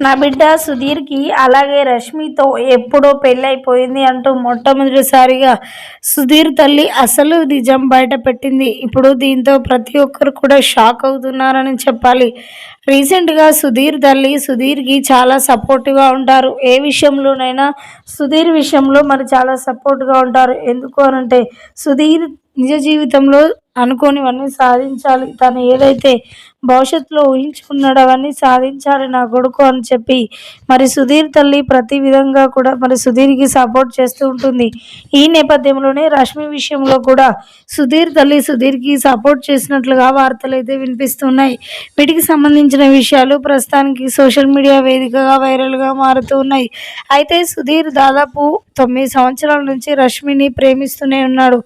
నా బిడ్డ సుధీర్కి అలాగే రష్మితో ఎప్పుడో పెళ్ళైపోయింది అంటూ మొట్టమొదటిసారిగా సుధీర్ తల్లి అసలు నిజం బయట పెట్టింది. ఇప్పుడు దీంతో ప్రతి ఒక్కరు కూడా షాక్ అవుతున్నారని చెప్పాలి. రీసెంట్గా సుధీర్ తల్లి సుధీర్కి చాలా సపోర్టివ్గా ఉంటారు. ఏ విషయంలోనైనా సుధీర్ విషయంలో మరి చాలా సపోర్ట్గా ఉంటారు. ఎందుకు అనంటే సుధీర్ నిజ జీవితంలో అనుకోనివన్నీ సాధించాలి. తను ఏదైతే భవిష్యత్తులో ఊహించుకున్నాడు అవన్నీ సాధించాలి నా కొడుకు అని చెప్పి. మరి సుధీర్ తల్లి ప్రతి విధంగా కూడా మరి సుధీర్కి సపోర్ట్ చేస్తూ ఉంటుంది. ఈ నేపథ్యంలోనే రష్మి విషయంలో కూడా సుధీర్ తల్లి సుధీర్కి సపోర్ట్ చేసినట్లుగా వార్తలు అయితే వినిపిస్తున్నాయి. వీటికి సంబంధించిన విషయాలు ప్రస్తుతానికి సోషల్ మీడియా వేదికగా వైరల్గా మారుతూ ఉన్నాయి. అయితే సుధీర్ దాదాపు తొమ్మిది సంవత్సరాల నుంచి రష్మిని ప్రేమిస్తూనే ఉన్నాడు.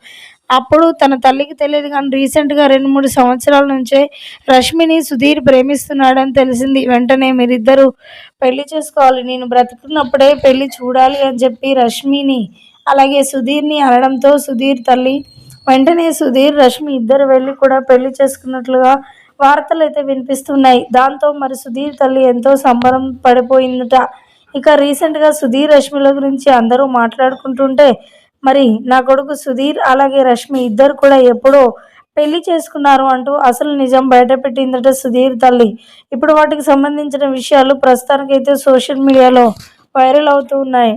అప్పుడు తన తల్లికి తెలియదు కానీ రీసెంట్గా రెండు మూడు సంవత్సరాల నుంచే రష్మిని సుధీర్ ప్రేమిస్తున్నాడని తెలిసింది. వెంటనే మీరిద్దరూ పెళ్ళి చేసుకోవాలి. నేను బ్రతుకున్నప్పుడే పెళ్ళి చూడాలి అని చెప్పి రష్మిని అలాగే సుధీర్ని అనడంతో సుధీర్ తల్లి వెంటనే సుధీర్ రష్మి ఇద్దరు వెళ్ళి కూడా పెళ్ళి చేసుకున్నట్లుగా వార్తలు అయితే వినిపిస్తున్నాయి. దాంతో మరి సుధీర్ తల్లి ఎంతో సంబరం పడిపోయిందట. ఇక రీసెంట్గా సుధీర్ రష్మిల గురించి అందరూ మాట్లాడుకుంటుంటే మరి నా కొడుకు సుధీర్ అలాగే రష్మి ఇద్దరు కూడా ఎప్పుడో పెళ్ళి చేసుకున్నారు అంటూ అసలు నిజం బయటపెట్టిందట సుధీర్ తల్లి. ఇప్పుడు వాటికి సంబంధించిన విషయాలు ప్రస్తుతానికైతే సోషల్ మీడియాలో వైరల్ అవుతూ ఉన్నాయి.